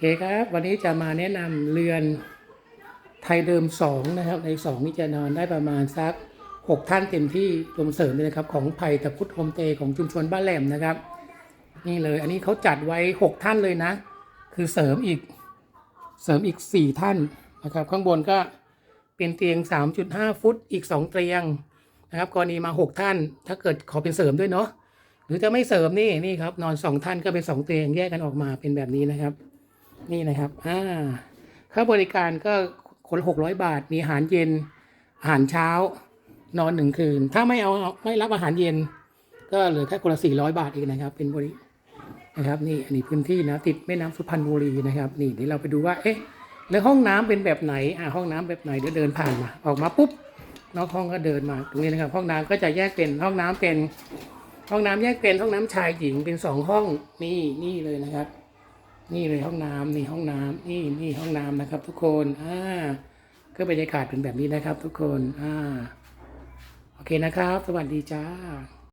เคครับ วันนี้จะมาแนะนำเรือนไทยเดิมสองนะครับ ในสองนี่จะนอนได้ประมาณสักหกท่านเต็มที่รวมเสริมเลยนะครับ ของไผ่ตะพุทธโฮมเตยของชุมชนบ้านแหลมนะครับ นี่เลยอันนี้เขาจัดไว้หกท่านเลยนะ คือเสริมอีกเสริมอีกสี่ท่านนะครับ ข้างบนก็เป็นเตียง 3.5 ฟุตอีก 2 เตียงนะครับกรณีมา 6 ท่าน ถ้าเกิดขอเป็นเสริมด้วยเนาะหรือจะไม่เสริมนี่นี่ครับนอน 2 ท่านก็เป็น 2 เตียงแยกกันออกมาเป็นแบบนี้นะครับ นี่นะครับอ่าค่าบริการก็คนหกร้อยบาท มีอาหารเย็น อาหารเช้านอนหนึ่งคืน ถ้าไม่เอาไม่รับอาหารเย็น ก็เหลือแค่คนละสี่ร้อยบาทเองนะครับ เป็นบรินะครับนี่อันนี้พื้นที่นะติดแม่น้ำสุพรรณบุรีนะครับนี่เดี๋ยวเราไปดูว่าเอ๊ะแล้วห้องน้ำเป็นแบบไหนอ่าห้องน้ำแบบไหนเดี๋ยวเดินผ่านมาออกมาปุ๊บนอกห้องก็เดินมาตรงนี้นะครับ ห้องน้ำก็จะแยกเป็นห้องน้ำเป็น ห้องน้ำแยกเป็นห้องน้ำชายหญิงเป็นสองห้องนี่นี่เลยนะครับ นี่เลยห้องน้ำนี่ห้องน้ำนี่นี่ห้องน้ำนะครับ ทุกคนอ่าก็บรรยากาศเป็นแบบนี้นะครับ ทุกคนอ่าโอเคนะครับ สวัสดีจ้า